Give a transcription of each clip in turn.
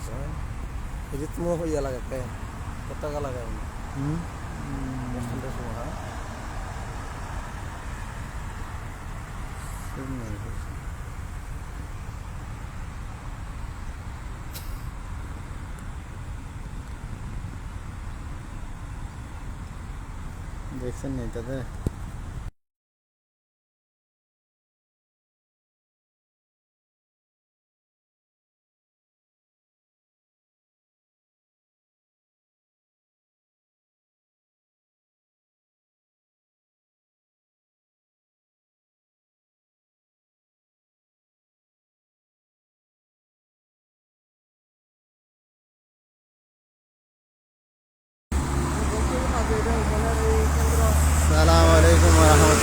আছে রিতমো ইয়ে লাগাতে পতাকা লাগায় না হুম বসন্তের সময় হ্যাঁ সিগন্যাল দেখছেন নি এটাতে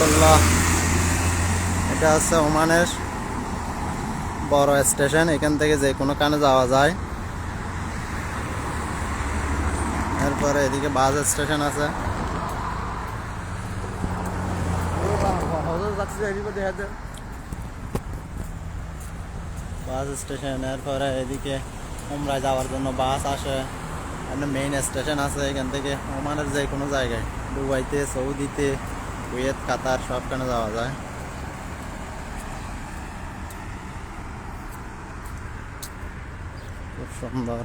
রহমতুল্লাহ। এটা হচ্ছে ওমানের বড় স্টেশন, এখান থেকে যে কোনো কানে যাওয়া যায়। এরপরে এদিকে বাস স্টেশন আছে। বাস স্টেশন, এরপরে এদিকে উমরায় যাওয়ার জন্য বাস আসে। মেইন স্টেশন আছে এখান থেকে, ওমানের যে কোনো জায়গায়, দুবাইতে, সৌদিতে। কুয়েত কাতার সবখানে যাওয়া যায় খুব সুন্দর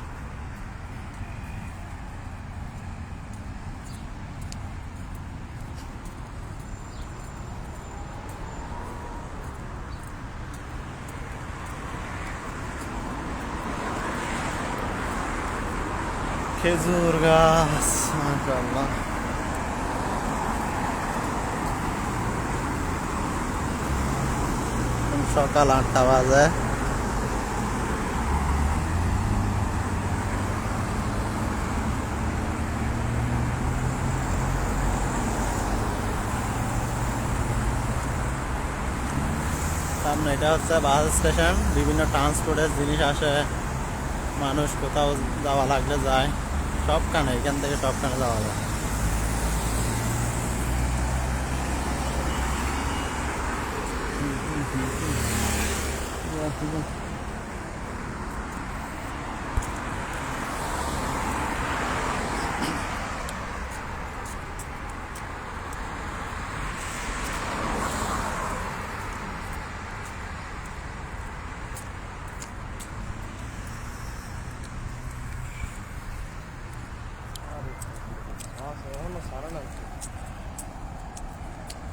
খেজুর গাছ মাশাআল্লাহ সকাল আটটা বাজে। সামনে এটা হচ্ছে বাস স্টেশন, বিভিন্ন ট্রান্সপোর্টের জিনিস আসে। মানুষ কোথাও যাওয়া লাগলে যায়। সবখানে, এখান থেকে সবখানে যাওয়া যায় এখনও সারা না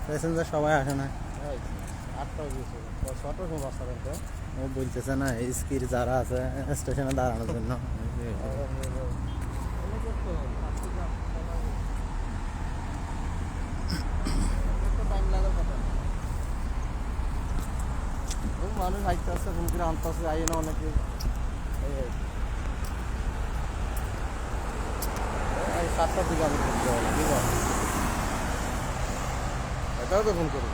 প্যাসেঞ্জার সবাই আসে না ও বলতেছে না স্কির যারা আছে স্টেশনে দাঁড়ানোর জন্য। মানুষ আইতে আসছে ফোন করে আনতে আসছে আইয়ে না অনেকে। সাতটার দিকে আমি ফোন করে এটাও তো ফোন করি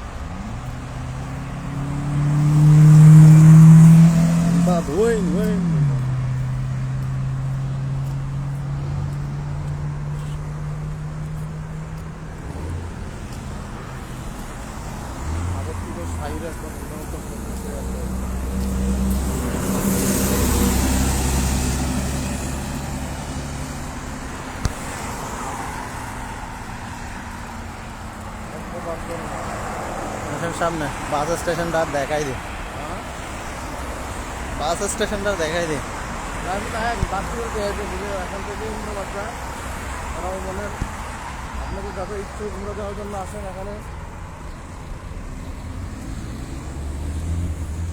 বাদ ওই ওই আগের থেকে সাইরে একটা ফোন তো ফোন করতে আছে একটা বাথরুম স্টেশন সামনে বাস স্টেশনটা দেখাই দি হ্যাঁ বাস স্টেশনটা দেখাই দি আমি তাই বাথরুম হয়েছে বুঝে এখন থেকে উমরা বাচ্চা দেখাই দিন আপনাকে যত ইচ্ছুক উমরা যাওয়ার জন্য আসেন এখানে।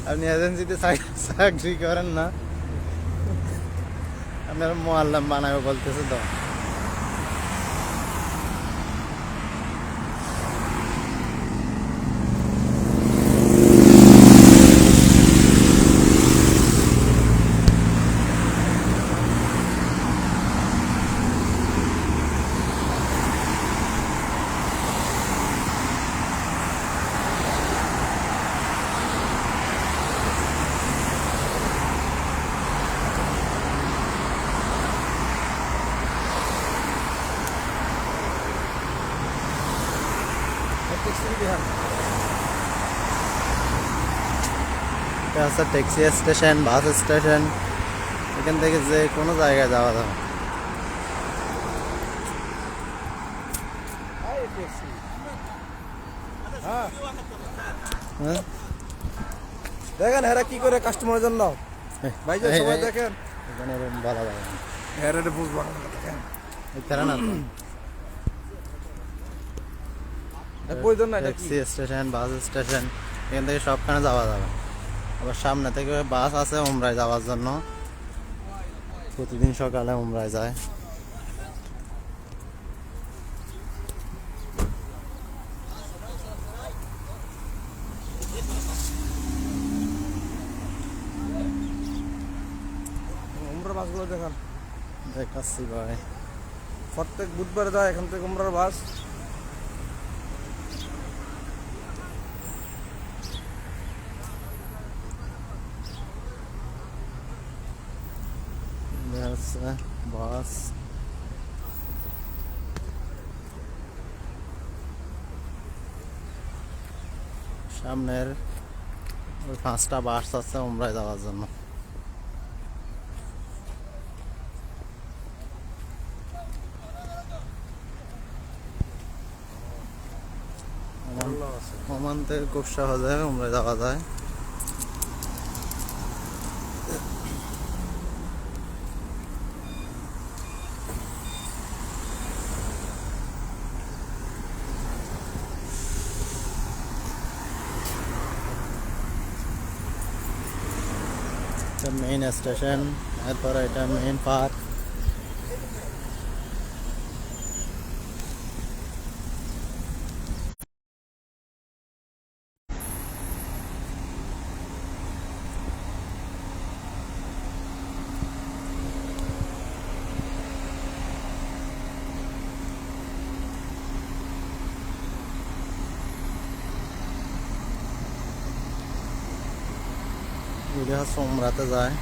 আপনি এজেন্সিতে চাকরি করেন না। আপনার মোয়াল্লাম বানাবে বলতেছে তো। এটা হচ্ছে ট্যাক্সি স্টেশন বাস স্টেশন এখান থেকে যে কোনো জায়গায় যাওয়া যাবে। হ্যাঁ। দেখেন হেরা কি করে কাস্টমারের জন্য? ভাই সবাই দেখেন। এখানে বলা যাবে হেরা বুঝব দেখেন। না তো প্রয়োজন নাই ট্যাক্সি স্টেশন বাস স্টেশন এখান থেকে সবখানে যাওয়া যাবে। আবার সামনে থেকে বাস আছে উমরায় যাওয়ার জন্য। প্রতিদিন সকালে উমরায় যায়। উমরার বাসগুলো দেখেন। দেখাচ্ছি ভাই। প্রত্যেক বুধবার যায় এখান থেকে উমরার বাস। যাচ্ছে বাস সামনের ওই পাঁচটা বাস আছে উমরায় যাওয়ার জন্য। আছে। ওমান থেকে খুব সহজে উমরায় যাওয়া যায়। মেইন স্টেশন এরপর এটা মেইন পার্ক এগুলি হচ্ছে উমরাতে যায়